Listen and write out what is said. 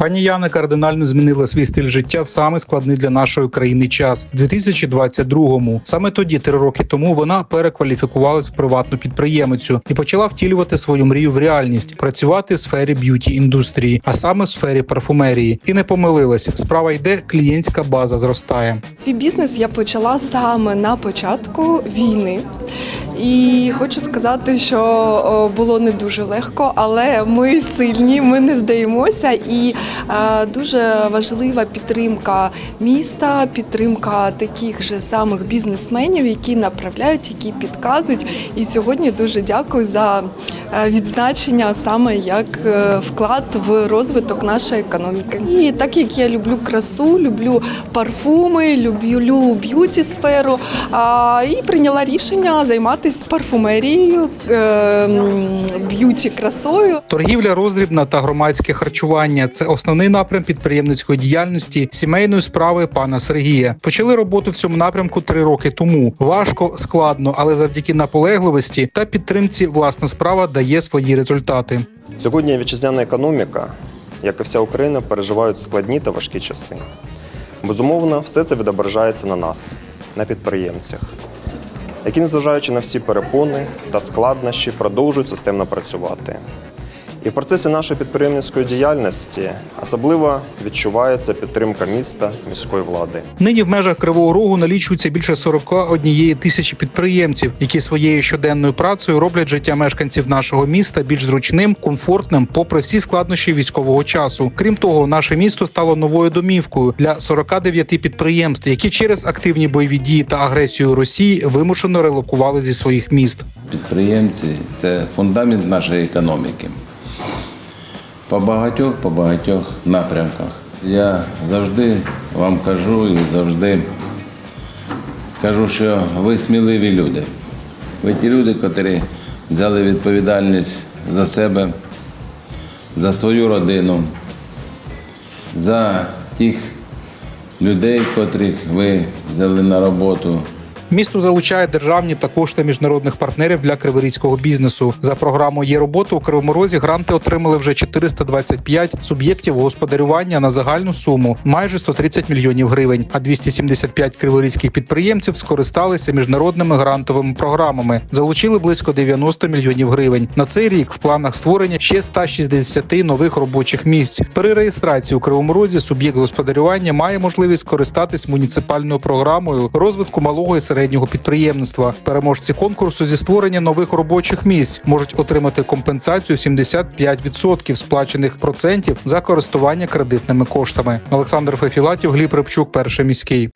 Пані Яна кардинально змінила свій стиль життя в саме складний для нашої країни час у 2022-му. Саме тоді, три роки тому, вона перекваліфікувалась в приватну підприємицю і почала втілювати свою мрію в реальність працювати в сфері б'юті індустрії, а саме в сфері парфумерії. І не помилилась. Справа йде, клієнтська база зростає. Свій бізнес я почала саме на початку війни. І хочу сказати, що було не дуже легко, але ми сильні, ми не здаємося. І е, дуже важлива підтримка міста, підтримка таких же самих бізнесменів, які направляють, які підказують. І сьогодні дуже дякую за е, відзначення саме як е, вклад в розвиток нашої економіки. І так як я люблю красу, люблю парфуми, люблю б'юті сферу, і прийняла рішення займатися парфумерією, е, б'юті красою. Торгівля роздрібна та громадське харчування це основний напрям підприємницької діяльності сімейної справи пана Сергія. Почали роботу в цьому напрямку три роки тому. Важко, складно, але завдяки наполегливості та підтримці власна справа дає свої результати. Сьогодні вітчизняна економіка, як і вся Україна, переживають складні та важкі часи. Безумовно, все це відображається на нас, на підприємцях, які, незважаючи на всі перепони та складнощі, продовжують системно працювати. І в процесі нашої підприємницької діяльності особливо відчувається підтримка міста, міської влади. Нині в межах Кривого Рогу налічується більше 41 тисячі підприємців, які своєю щоденною працею роблять життя мешканців нашого міста більш зручним, комфортним, попри всі складнощі військового часу. Крім того, наше місто стало новою домівкою для 49 підприємств, які через активні бойові дії та агресію Росії вимушено релокували зі своїх міст. Підприємці це фундамент нашої економіки. По багатьох, по багатьох напрямках. Я завжди вам кажу і завжди кажу, що ви сміливі люди. Ви ті люди, котрі взяли відповідальність за себе, за свою родину, за тих людей, котрих ви взяли на роботу. Місто залучає державні та кошти міжнародних партнерів для криворізького бізнесу. За програмою є робота у Кривому Розі гранти отримали вже 425 суб'єктів господарювання на загальну суму майже 130 мільйонів гривень. А 275 криворізьких підприємців скористалися міжнародними грантовими програмами, залучили близько 90 мільйонів гривень. На цей рік в планах створення ще 160 нових робочих місць. При реєстрації у Кривому Розі суб'єкт господарювання має можливість скористатись муніципальною програмою розвитку малого і середнього підприємництва. Переможці конкурсу зі створення нових робочих місць можуть отримати компенсацію 75% сплачених процентів за користування кредитними коштами. Олександр Фефілатів, Гліб Рибчук, перший міський.